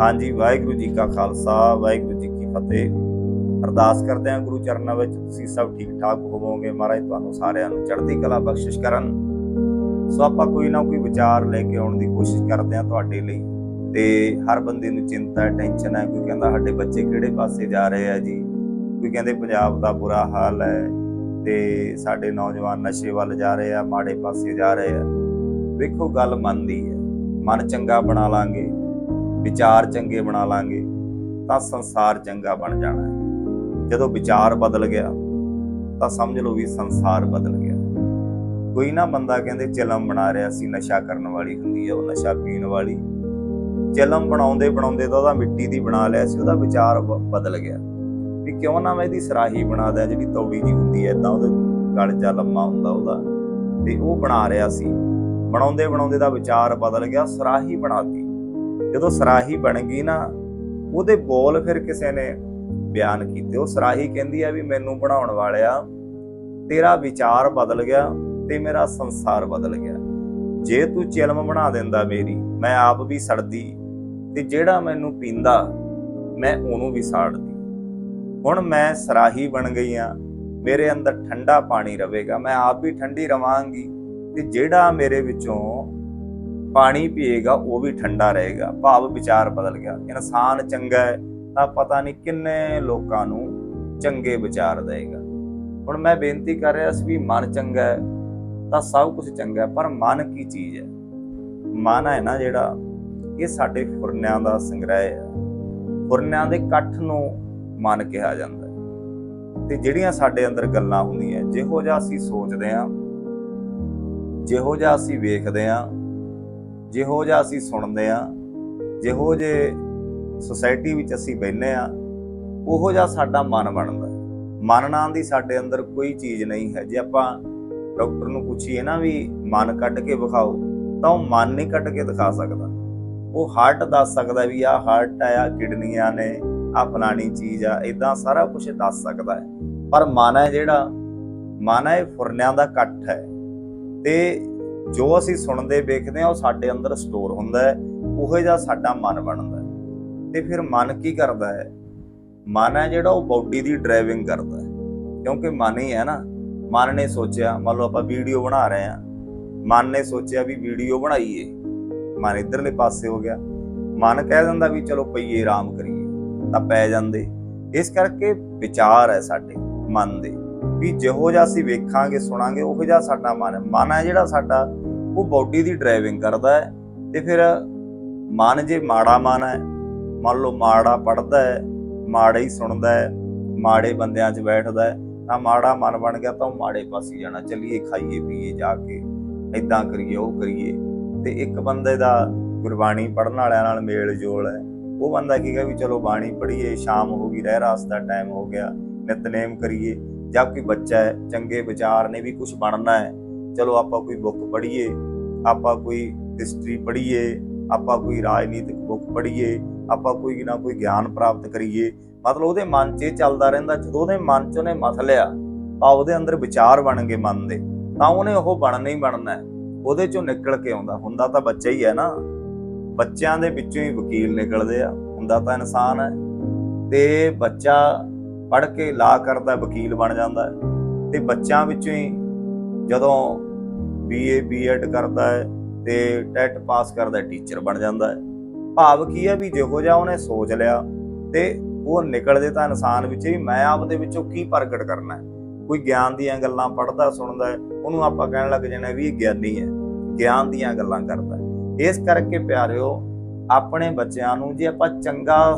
ਹਾਂਜੀ, ਵਾਹਿਗੁਰੂ ਜੀ ਕਾ ਖਾਲਸਾ, ਵਾਹਿਗੁਰੂ ਜੀ ਕੀ ਫਤਿਹ। ਅਰਦਾਸ ਕਰਦੇ ਹਾਂ ਗੁਰੂ ਚਰਨਾਂ ਵਿੱਚ ਤੁਸੀਂ ਸਭ ਠੀਕ ਠਾਕ ਹੋਵੋਗੇ। ਮਹਾਰਾਜ ਤੁਹਾਨੂੰ ਸਾਰਿਆਂ ਨੂੰ ਚੜ੍ਹਦੀ ਕਲਾ ਬਖਸ਼ਿਸ਼ ਕਰਨ। ਸੋ ਆਪਾਂ ਕੋਈ ਨਾ ਕੋਈ ਵਿਚਾਰ ਲੈ ਕੇ ਆਉਣ ਦੀ ਕੋਸ਼ਿਸ਼ ਕਰਦੇ ਹਾਂ ਤੁਹਾਡੇ ਲਈ। ਤੇ ਹਰ ਬੰਦੇ ਨੂੰ ਚਿੰਤਾ ਹੈ ਟੈਨਸ਼ਨ ਹੈ, ਕੋਈ ਕਹਿੰਦਾ ਸਾਡੇ ਬੱਚੇ ਕਿਹੜੇ ਪਾਸੇ ਜਾ ਰਹੇ ਆ ਜੀ? ਕੋਈ ਕਹਿੰਦੇ ਪੰਜਾਬ ਦਾ ਬੁਰਾ ਹਾਲ ਹੈ ਤੇ ਸਾਡੇ ਨੌਜਵਾਨ ਨਸ਼ੇ ਵੱਲ ਜਾ ਰਹੇ ਆ, ਮਾੜੇ ਪਾਸੇ ਜਾ ਰਹੇ ਆ। ਵੇਖੋ, ਗੱਲ ਮਨ ਦੀ ਹੈ। ਮਨ ਚੰਗਾ ਬਣਾ ਲਾਂਗੇ। ਵਿਚਾਰ ਚੰਗੇ ਬਣਾ ਲਾਂਗੇ, ਤਾਂ ਸੰਸਾਰ ਚੰਗਾ ਬਣ ਜਾਣਾ ਹੈ। ਜਦੋਂ ਵਿਚਾਰ ਬਦਲ ਗਿਆ, ਤਾਂ ਸਮਝ ਲਓ ਵੀ ਸੰਸਾਰ ਬਦਲ ਗਿਆ। ਕੋਈ ਨਾ ਬੰਦਾ ਕਹਿੰਦੇ ਚਲਮ ਬਣਾ ਰਿਹਾ ਸੀ, ਨਸ਼ਾ ਕਰਨ ਵਾਲੀ ਹੁੰਦੀ ਹੈ ਉਹ ਨਸ਼ਾ ਪੀਣ ਵਾਲੀ। ਚਲਮ ਬਣਾਉਂਦੇ ਬਣਾਉਂਦੇ ਤਾਂ ਉਹਦਾ ਮਿੱਟੀ ਦੀ ਬਣਾ ਲਿਆ ਸੀ, ਉਹਦਾ ਵਿਚਾਰ ਬ- ਬਦਲ ਗਿਆ। ਵੀ ਕਿਉਂ ਨਾ ਮੈਂ ਇਹਦੀ ਸਰਾਹੀ ਬਣਾ ਦਿਆਂ, ਜਿਹੜੀ ਤੌੜੀ ਜੀ ਹੁੰਦੀ ਹੈ ਇਦਾਂ ਉਹਦੇ ਗਲ ਜਾ ਲੰਮਾ ਹੁੰਦਾ ਉਹਦਾ। ਤੇ ਉਹ ਬਣਾ ਰਿਹਾ ਸੀ। ਬਣਾਉਂਦੇ ਬਣਾਉਂਦੇ ਦਾ ਵਿਚਾਰ ਬਦਲ ਗਿਆ, ਸਰਾਹੀ ਬਣਾਤੀ ਜਦੋਂ ਸਰਾਹੀ ਬਣ ਗਈ ਨਾ, ਉਹਦੇ ਬੋਲ ਫਿਰ ਕਿਸੇ ਨੇ ਬਿਆਨ ਕੀਤੇ। ਉਹ ਸਰਾਹੀ ਕਹਿੰਦੀ ਆ ਵੀ ਮੈਨੂੰ ਬਣਾਉਣ ਵਾਲਿਆ, ਤੇਰਾ ਵਿਚਾਰ ਬਦਲ ਗਿਆ ਤੇ ਮੇਰਾ ਸੰਸਾਰ ਬਦਲ ਗਿਆ। ਜੇ ਤੂੰ ਚਿਲਮ ਬਣਾ ਦਿੰਦਾ ਮੇਰੀ, ਮੈਂ ਆਪ ਵੀ ਸੜਦੀ ਤੇ ਜਿਹੜਾ ਮੈਨੂੰ ਪੀਂਦਾ, ਮੈਂ ਉਹਨੂੰ ਵੀ ਸਾੜਦੀ। ਹੁਣ ਮੈਂ ਸਰਾਹੀ ਬਣ ਗਈ ਆ, ਮੇਰੇ ਅੰਦਰ ਠੰਡਾ ਪਾਣੀ ਰਵੇਗਾ, ਮੈਂ ਆਪ ਵੀ ਠੰਡੀ ਰਵਾਂਗੀ ਤੇ ਜਿਹੜਾ ਮੇਰੇ ਵਿੱਚੋਂ ਪਾਣੀ ਪੀਏਗਾ, ਉਹ ਵੀ ਠੰਡਾ ਰਹੇਗਾ। ਭਾਵ ਵਿਚਾਰ ਬਦਲ ਗਿਆ। ਇਨਸਾਨ ਚੰਗਾ ਹੈ, ਤਾਂ ਪਤਾ ਨਹੀਂ ਕਿੰਨੇ ਲੋਕਾਂ ਨੂੰ ਚੰਗੇ ਵਿਚਾਰ ਦੇਗਾ ਹੁਣ ਮੈਂ ਬੇਨਤੀ ਕਰ ਰਿਹਾ ਸੀ ਵੀ ਮਨ ਚੰਗਾ ਹੈ, ਤਾਂ ਸਭ ਕੁਝ ਚੰਗਾ ਹੈ, ਪਰ ਮਨ ਕੀ ਚੀਜ਼ ਹੈ? ਮਨ ਹੈ ਨਾ ਜਿਹੜਾ, ਇਹ ਸਾਡੇ ਫੁਰਨਿਆਂ ਦਾ ਸੰਗ੍ਰਹਿ ਹੈ। ਫੁਰਨਿਆਂ ਦੇ ਇਕੱਠ ਨੂੰ ਮਨ ਕਿਹਾ ਜਾਂਦਾ ਹੈ। ਤੇ ਜਿਹੜੀਆਂ ਸਾਡੇ ਅੰਦਰ ਗੱਲਾਂ ਹੁੰਦੀਆਂ, ਜਿਹੋ ਜਿਹਾ ਅਸੀਂ ਸੋਚਦੇ ਹਾਂ, ਜਿਹੋ ਜਿਹਾ ਅਸੀਂ ਵੇਖਦੇ ਹਾਂ ਜਿਹੋ ਜਿਹਾ ਅਸੀਂ ਸੁਣਦੇ ਹਾਂ, ਜਿਹੋ ਜੇ ਸੁਸਾਇਟੀ ਵਿੱਚ ਅਸੀਂ ਬੈਠਨੇ ਆ ਉਹੋ ਜਿਹਾ ਸਾਡਾ ਮਨ ਬਣਦਾ ਮਨ ਨਾਂ ਦੀ ਸਾਡੇ ਅੰਦਰ ਕੋਈ ਚੀਜ਼ ਨਹੀਂ ਹੈ। ਜੇ ਆਪਾਂ ਡਾਕਟਰ ਨੂੰ ਪੁੱਛੀਏ ਨਾ ਵੀ ਮਨ ਕੱਢ ਕੇ ਵਿਖਾਓ, ਤਾਂ ਉਹ ਮਨ ਨਹੀਂ ਕੱਢ ਕੇ ਦਿਖਾ ਸਕਦਾ। ਉਹ ਹਾਰਟ ਦੱਸ ਸਕਦਾ ਵੀ ਆਹ ਹਾਰਟ ਆ, ਆਹ ਕਿਡਨੀਆਂ ਨੇ ਆ ਫਲਾਣੀ ਚੀਜ਼ ਆ ਇਦਾਂ ਸਾਰਾ ਕੁਝ ਦੱਸ ਸਕਦਾ ਹੈ। ਪਰ ਮਨ ਹੈ ਜਿਹੜਾ, ਮਨ ਹੈ ਇਹ ਫੁਰਨਿਆਂ ਦਾ ਇਕੱਠ ਹੈ। ਤੇ ਜੋ ਅਸੀਂ ਸੁਣਦੇ, ਵੇਖਦੇ ਆ ਉਹ ਸਾਡੇ ਅੰਦਰ ਸਟੋਰ ਹੁੰਦਾ ਹੈ, ਉਹੋ ਜਿਹਾ ਸਾਡਾ ਮਨ ਬਣਦਾ ਹੈ। ਤੇ ਫਿਰ ਮਨ ਕੀ ਕਰਦਾ ਹੈ? ਮਨ ਹੈ ਜਿਹੜਾ ਉਹ ਬਾਡੀ ਦੀ ਡਰਾਈਵਿੰਗ ਕਰਦਾ ਹੈ। ਕਿਉਂਕਿ ਮਨ ਹੀ ਹੈ ਨਾ। ਮਨ ਨੇ ਸੋਚਿਆ, ਮੰਨ ਲਓ ਆਪਾਂ ਵੀਡੀਓ ਬਣਾ ਰਹੇ ਆ ਮਨ ਨੇ ਸੋਚਿਆ ਵੀ ਵੀਡੀਓ ਬਣਾਈਏ। ਮਨ ਇਧਰਲੇ ਪਾਸੇ ਹੋ ਗਿਆ। ਮਨ ਕਹਿ ਦਿੰਦਾ ਵੀ ਚਲੋ ਪਈਏ ਆਰਾਮ ਕਰੀਏ। ਤਾਂ ਪੈ ਜਾਂਦੇ। ਇਸ ਕਰਕੇ ਵਿਚਾਰ ਹੈ ਸਾਡੇ, ਮਨ ਦੇ। ਵੀ ਜਿਹੋ ਜਿਹਾ ਅਸੀਂ ਵੇਖਾਂਗੇ, ਸੁਣਾਂਗੇ, ਉਹੋ ਜਿਹਾ ਸਾਡਾ ਮਨ ਹੈ। ਮਨ ਹੈ ਜਿਹੜਾ ਸਾਡਾ, ਉਹ ਬਾਡੀ ਦੀ ਡਰਾਈਵਿੰਗ ਕਰਦਾ ਹੈ। ਤੇ ਫਿਰ ਮਨ ਜੇ ਮਾੜਾ ਮਨ ਹੈ, ਮੰਨ ਲਓ ਮਾੜਾ ਪੜਦਾ ਹੈ, ਮਾੜਾ ਹੀ ਸੁਣਦਾ ਹੈ, ਮਾੜੇ ਬੰਦਿਆਂ 'ਚ ਬੈਠਦਾ ਹੈ, ਤਾਂ ਮਾੜਾ ਮਨ ਬਣ ਗਿਆ ਤਾਂ ਉਹ ਮਾੜੇ ਪਾਸੇ ਜਾਣਾ, ਚੱਲੀਏ, ਖਾਈਏ, ਪੀਏ, ਜਾ ਕੇ ਇਦਾਂ ਕਰੀਏ, ਉਹ ਕਰੀਏ। ਤੇ ਇੱਕ ਬੰਦੇ ਦਾ ਗੁਰਬਾਣੀ ਪੜਨ ਵਾਲਿਆਂ ਨਾਲ ਮੇਲ ਜੋਲ ਹੈ। ਉਹ ਬੰਦਾ ਕੀ ਕਹੇ ਵੀ ਚਲੋ ਬਾਣੀ ਪੜ੍ਹੀਏ, ਸ਼ਾਮ ਹੋ ਗਈ ਰਹਿ ਰਾਸ ਦਾ ਟਾਈਮ ਹੋ ਗਿਆ, ਨਿਤਨੇਮ ਕਰੀਏ। ਜਾਂ ਕੋਈ ਬੱਚਾ ਹੈ, ਚੰਗੇ ਵਿਚਾਰ ਨੇ ਵੀ ਕੁਝ ਬਣਨਾ ਹੈ, ਚਲੋ ਆਪਾਂ ਕੋਈ ਬੁੱਕ ਪੜ੍ਹੀਏ, ਆਪਾਂ ਕੋਈ ਹਿਸਟਰੀ ਪੜ੍ਹੀਏ, ਆਪਾਂ ਕੋਈ ਰਾਜਨੀਤਿਕ ਬੁੱਕ ਪੜ੍ਹੀਏ, ਆਪਾਂ ਕੋਈ ਨਾ ਕੋਈ ਗਿਆਨ ਪ੍ਰਾਪਤ ਕਰੀਏ, ਮਤਲਬ ਉਹਦੇ ਮਨ 'ਚ ਚੱਲਦਾ ਰਹਿੰਦਾ, ਜਦੋਂ ਉਹਦੇ ਮਨ 'ਚ ਉਹਨੇ ਮਥ ਲਿਆ, ਤਾਂ ਉਹਦੇ ਅੰਦਰ ਵਿਚਾਰ ਬਣ ਗਏ ਮਨ ਦੇ, ਤਾਂ ਉਹਨੇ ਉਹ ਬਣਨਾ ਹੀ ਬਣਨਾ ਹੈ, ਉਹਦੇ 'ਚੋਂ ਨਿਕਲ ਕੇ ਆਉਂਦਾ, ਹੁੰਦਾ ਤਾਂ ਬੱਚਾ ਹੀ ਹੈ ਨਾ, ਬੱਚਿਆਂ ਦੇ ਵਿੱਚੋਂ ਹੀ ਵਕੀਲ ਨਿਕਲਦੇ ਆ, ਹੁੰਦਾ ਤਾਂ ਇਨਸਾਨ ਹੈ, ਤੇ ਬੱਚਾ ਪੜ੍ਹ ਕੇ ਲਾ ਕਰਦਾ ਵਕੀਲ ਬਣ ਜਾਂਦਾ ਹੈ। ਤੇ ਬੱਚਿਆਂ ਵਿੱਚੋਂ ਹੀ ਜਦੋਂ ਬੀਏ ਬੀਐਡ ਕਰਦਾ ਹੈ ਤੇ ਟੈਟ ਪਾਸ ਕਰਦਾ ਟੀਚਰ ਬਣ ਜਾਂਦਾ ਹੈ। ਭਾਵ ਕੀ ਹੈ ਵੀ ਜਿਹੋ ਜਿਹਾ ਉਹਨੇ ਸੋਚ ਲਿਆ ਤੇ ਉਹ ਨਿਕਲਦੇ ਤਾਂ ਇਨਸਾਨ ਵਿੱਚ ਹੀ ਮੈਂ ਆਪ ਦੇ ਵਿੱਚੋਂ ਕੀ ਪ੍ਰਗਟ ਕਰਨਾ ਹੈ? ਕੋਈ ਗਿਆਨ ਦੀਆਂ ਗੱਲਾਂ ਪੜ੍ਹਦਾ, ਸੁਣਦਾ ਹੈ, ਉਹਨੂੰ ਆਪਾਂ ਕਹਿਣ ਲੱਗ ਜਾਣਾ ਵੀ ਇਹ ਗਿਆਨੀ ਹੈ, ਗਿਆਨ ਦੀਆਂ ਗੱਲਾਂ ਕਰਦਾ ਹੈ। ਇਸ ਕਰਕੇ ਪਿਆਰਿਓ, ਆਪਣੇ ਬੱਚਿਆਂ ਨੂੰ ਜੇ ਆਪਾਂ ਚੰਗਾ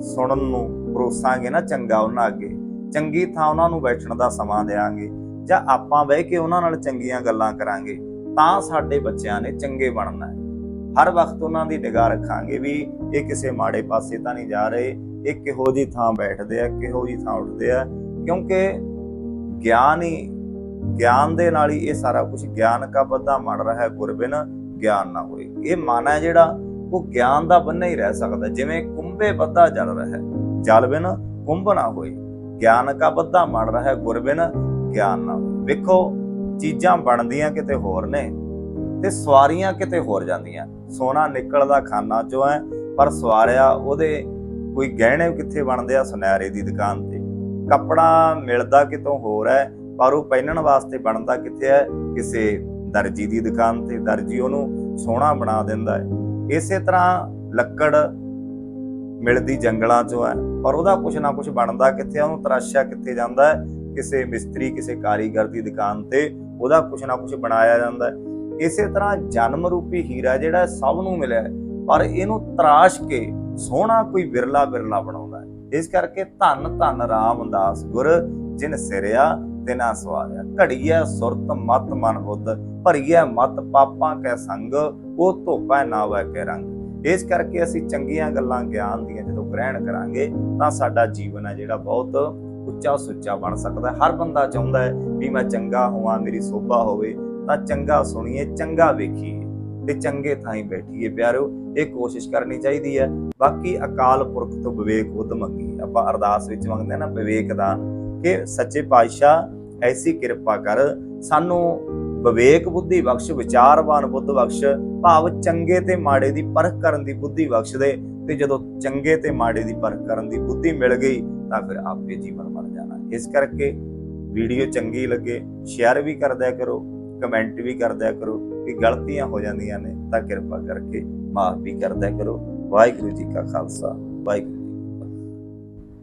ਸੁਣਨ ਨੂੰ ਪਰੋਸਾਂਗੇ ਨਾ ਚੰਗਾ ਉਹਨਾਂ ਅੱਗੇ। ਚੰਗੀ ਥਾਂ ਉਹਨਾਂ ਨੂੰ ਬੈਠਣ ਦਾ ਸਮਾਂ ਦੇਵਾਂਗੇ ਜਾਂ ਆਪਾਂ ਬਹਿ ਕੇ ਉਹਨਾਂ ਨਾਲ ਚੰਗੀਆਂ ਗੱਲਾਂ ਕਰਾਂਗੇ, ਤਾਂ ਸਾਡੇ ਬੱਚਿਆਂ ਨੇ ਚੰਗੇ ਬਣਨਾ ਹੈ। ਹਰ ਵਕਤ ਉਹਨਾਂ ਦੀ ਨਿਗਾਹ ਰੱਖਾਂਗੇ ਵੀ ਇਹ ਕਿਸੇ ਮਾੜੇ ਪਾਸੇ ਤਾਂ ਨਹੀਂ ਜਾ ਰਹੇ, ਇਹ ਕਿਹੋ ਜੀ ਥਾਂ ਬੈਠਦੇ ਆ, ਕਿਹੋ ਜੀ ਥਾਂ ਉੱਠਦੇ ਆ, ਕਿਉਂਕਿ ਗਿਆਨ ਹੀ, ਗਿਆਨ ਦੇ ਨਾਲ ਹੀ ਇਹ ਸਾਰਾ ਕੁਝ ਗਿਆਨ ਕਾ ਬੱਧਾ ਮੜ ਰਿਹਾ ਹੈ, ਗੁਰਬਿਨ ਗਿਆਨ ਨਾ ਹੋਏ। ਇਹ ਮਨ ਹੈ ਜਿਹੜਾ ਉਹ ਗਿਆਨ ਦਾ ਬੰਨਾ ਹੀ ਰਹਿ ਸਕਦਾ, ਜਿਵੇਂ ਕੁੰਭੇ ਬੱਧਾ ਜਲ ਰਿਹਾ ਹੈ। ਜਲ ਬਿਨ ਕੁੰਭ ਨਾ ਹੋਏ। ਗਿਆਨ ਕਾ ਬੱਧਾ ਮੜ ਰਿਹਾ ਗੁਰਬਿਨ ਗਿਆਨ ਨਾ ਹੋਏ। ਵੇਖੋ, ਚੀਜ਼ਾਂ ਬਣਦੀਆਂ ਕਿਤੇ ਹੋਰ ਨੇ ਤੇ ਸਵਾਰੀਆਂ ਕਿਤੇ ਹੋਰ ਜਾਂਦੀਆਂ। ਸੋਨਾ ਨਿਕਲਦਾ ਖਾਨਾ ਚੋਂ ਹੈ ਪਰ ਸਵਾਰਿਆ ਉਹਦੇ ਕੋਈ ਗਹਿਣੇ ਕਿੱਥੇ ਬਣਦੇ ਆ ਸੁਨਹਿਰੇ ਦੀ ਦੁਕਾਨ ਤੇ? ਕੱਪੜਾ ਮਿਲਦਾ ਕਿਤੋਂ ਹੋਰ ਹੈ ਪਰ ਉਹ ਪਹਿਨਣ ਵਾਸਤੇ ਬਣਦਾ ਕਿੱਥੇ ਹੈ ਕਿਸੇ ਦਰਜੀ ਦੀ ਦੁਕਾਨ ਤੇ। ਦਰਜੀ ਉਹਨੂੰ ਸੋਹਣਾ ਬਣਾ ਦਿੰਦਾ ਹੈ ਇਸੇ ਤਰ੍ਹਾਂ ਲੱਕੜ ਮਿਲਦੀ ਜੰਗਲਾਂ 'ਚੋਂ ਹੈ ਪਰ ਉਹਦਾ ਕੁਛ ਨਾ ਕੁਛ ਬਣਦਾ ਕਿੱਥੇ ਉਹਨੂੰ ਤਰਾਸ਼ਿਆ ਕਿੱਥੇ ਜਾਂਦਾ ਹੈ? ਕਿਸੇ ਮਿਸਤਰੀ, ਕਿਸੇ ਕਾਰੀਗਰ ਦੀ ਦੁਕਾਨ ਤੇ ਉਹਦਾ ਕੁਛ ਨਾ ਕੁਛ ਬਣਾਇਆ ਜਾਂਦਾ ਹੈ। ਇਸੇ ਤਰ੍ਹਾਂ ਜਨਮ ਰੂਪੀ ਹੀਰਾ ਜਿਹੜਾ ਸਭ ਨੂੰ ਮਿਲਿਆ ਪਰ ਇਹਨੂੰ ਤਰਾਸ਼ ਕੇ ਸੋਹਣਾ ਕੋਈ ਵਿਰਲਾ ਵਿਰਲਾ ਬਣਾਉਂਦਾ ਹੈ। ਇਸ ਕਰਕੇ ਧੰਨ ਧੰਨ ਰਾਮਦਾਸ ਗੁਰ, ਜਿਨ ਸਿਰਿਆ, ਤਿਨਾ ਸਵਾਰਿਆ। ਘੜੀਐ ਸੁਰਤ ਮਤ ਮਨ ਬੁੱਧ, ਭਰੀਐ ਮਤ ਪਾਪਾਂ ਕੈ ਸੰਗ, ਉਹ ਧੋਪੈ ਨਾ ਵੈ ਕੇ ਰੰਗ। ਇਸ ਕਰਕੇ ਅਸੀਂ ਚੰਗੀਆਂ ਗੱਲਾਂ ਗਿਆਨ ਦੀਆਂ ਜਦੋਂ ਗ੍ਰਹਿਣ ਕਰਾਂਗੇ, ਤਾਂ ਸਾਡਾ ਜੀਵਨ ਹੈ ਜਿਹੜਾ ਬਹੁਤ ਉੱਚਾ ਸੁੱਚਾ ਬਣ ਸਕਦਾ ਹਰ ਬੰਦਾ ਚਾਹੁੰਦਾ ਹੈ ਵੀ ਮੈਂ ਚੰਗਾ ਹੋਵਾਂ, ਮੇਰੀ ਸੋਭਾ ਹੋਵੇ, ਤਾਂ ਚੰਗਾ ਸੁਣੀਏ, ਚੰਗਾ ਵੇਖੀਏ ਤੇ ਚੰਗੇ ਥਾਈਂ ਬੈਠੀਏ। ਪਿਆਰਿਓ ਇਹ ਕੋਸ਼ਿਸ਼ ਕਰਨੀ ਚਾਹੀਦੀ ਹੈ। ਬਾਕੀ ਅਕਾਲ ਪੁਰਖ ਤੋਂ ਵਿਵੇਕ ਬੁੱਧ ਮੰਗੀ ਆਪਾਂ ਅਰਦਾਸ ਵਿੱਚ ਮੰਗਦੇ ਹਾਂ ਨਾ ਵਿਵੇਕ ਦਾਨ ਕਿ ਸੱਚੇ ਪਾਤਸ਼ਾਹ, ਐਸੀ ਕਿਰਪਾ ਕਰ, ਸਾਨੂੰ ਵਿਵੇਕ ਬੁੱਧੀ ਬਖਸ਼, ਵਿਚਾਰਵਾਨ ਬੁੱਧ ਬਖਸ਼, ਭਾਵ ਚੰਗੇ ਤੇ ਮਾੜੇ ਦੀ ਪਰਖ ਕਰਨ ਦੀ ਬੁੱਧੀ ਬਖਸ਼ ਦੇ। ਤੇ ਜਦੋਂ ਚੰਗੇ ਤੇ ਮਾੜੇ ਦੀ ਪਰਖ ਕਰਨ ਦੀ ਬੁੱਧੀ ਮਿਲ ਗਈ, ਤਾਂ ਫਿਰ ਆਪੇ ਜੀਵਨ ਬਣ ਜਾਣਾ। ਇਸ ਕਰਕੇ ਵੀਡੀਓ ਚੰਗੀ ਲੱਗੇ, ਸ਼ੇਅਰ ਵੀ ਕਰਦਿਆ ਕਰੋ, ਕਮੈਂਟ ਵੀ ਕਰਦਿਆ ਕਰੋ ਕਿ ਗਲਤੀਆਂ ਹੋ ਜਾਂਦੀਆਂ ਨੇ, ਤਾਂ ਕਿਰਪਾ ਕਰਕੇ ਮਾਫ ਵੀ ਕਰਦਿਆ ਕਰੋ। ਵਾਹਿਗੁਰੂ ਜੀ ਕਾ ਖਾਲਸਾ, ਵਾਹਿਗੁਰੂ